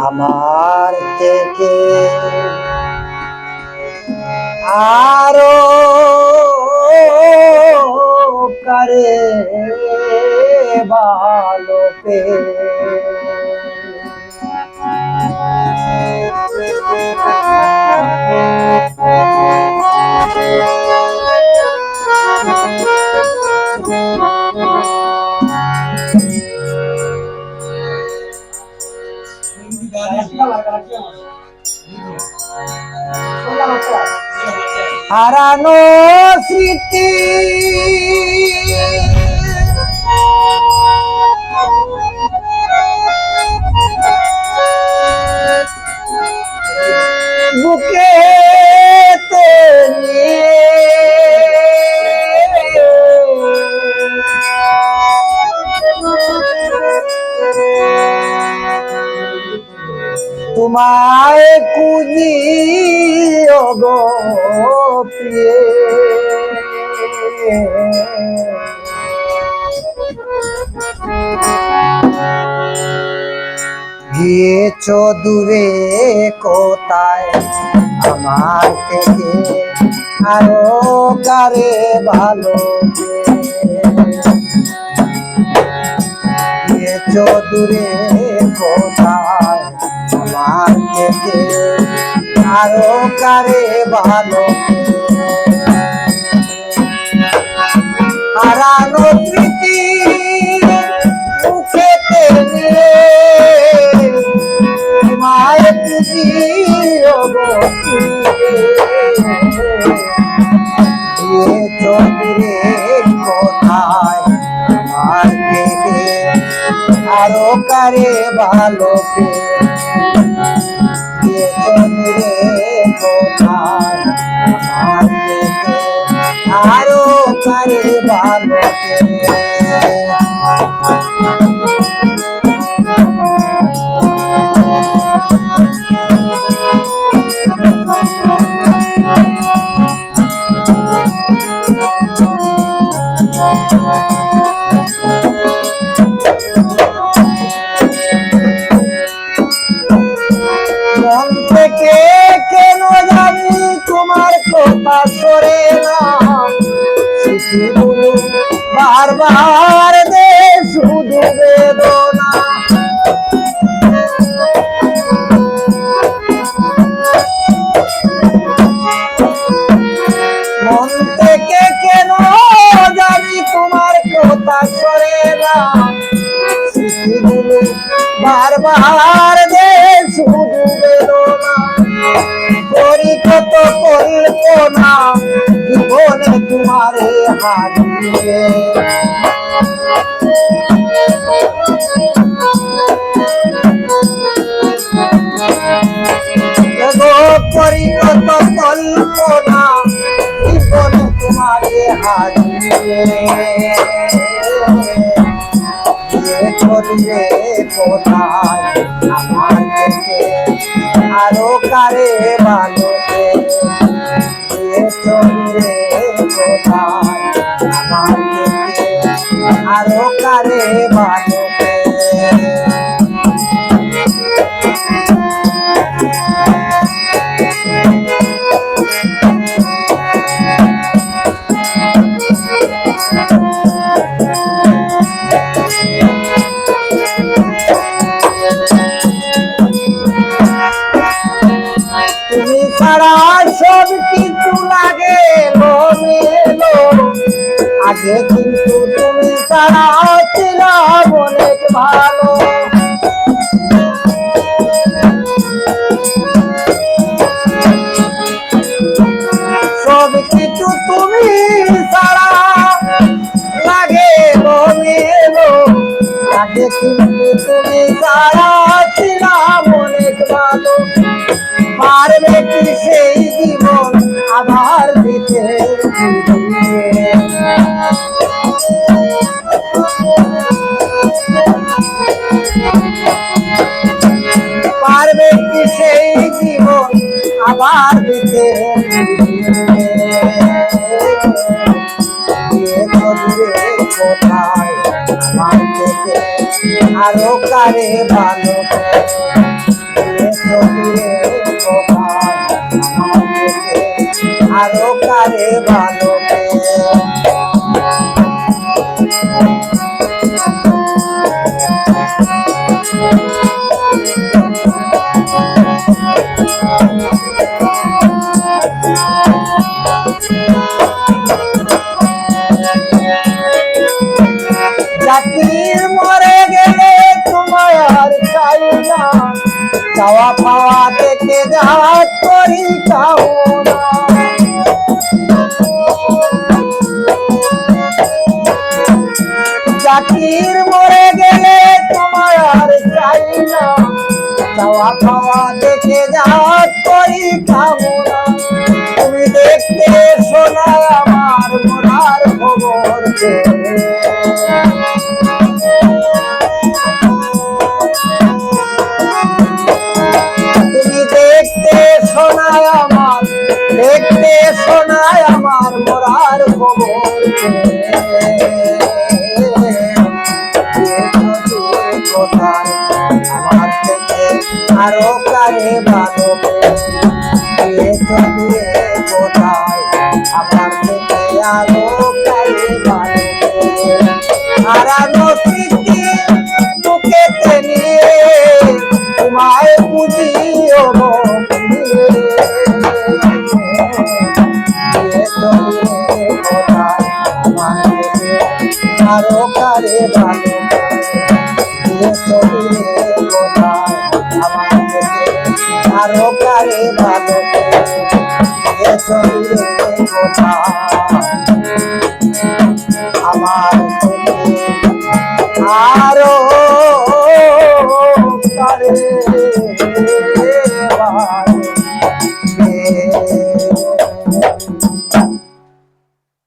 আমার থেকে আরও করে ভালো পে হারানো স্মৃতি। তোমায় কুজি গো প্রিয়ে। গিয়েছ দূরে কোথায়? আমার থেকে আরও কারে ভালো গিয়েছ দূরে কোথায়? আরও কারে ভালো। হারানো প্রীতি মুখেতে নিয়ে মায় পুজি চন্দ্রে কোথায় আরও কারে ভালো ভালো থেকে কেন জানি তোমার কথা সরে না। বারবার দে কেন জানি তোমার কথা সরে না। বারবার দে শুধু করি কত কল্পনা জীবনে তোমারে হারিয়ে কত কল্পনা জীবনে তোমারে হারিয়ে আরও কারে লাগে মেলো আগে কিন্তু তুমি ছাড়া ছিলাম অনেক ভালো সব তুমি ছাড়া লাগে মেলো আগে কিন্তু তুমি ছাড়া ছিলাম অনেক ভালো পারবে কি আরও কারে ভালো আরও কারে ভালো চাওয়া পাওয়া থেকে যা করি কামনা চাকির মরে গেলে তোমার আর চাই না। চাওয়া পাওয়া দেখে যা আরও কারে ভালো চলিয়ে কোথায়? আমার থেকে আরও কারে ভালো হারানো স্মৃতি বুকেতে নিয়ে তোমায় বুঝিও আরও কারে ভালো আমার আরও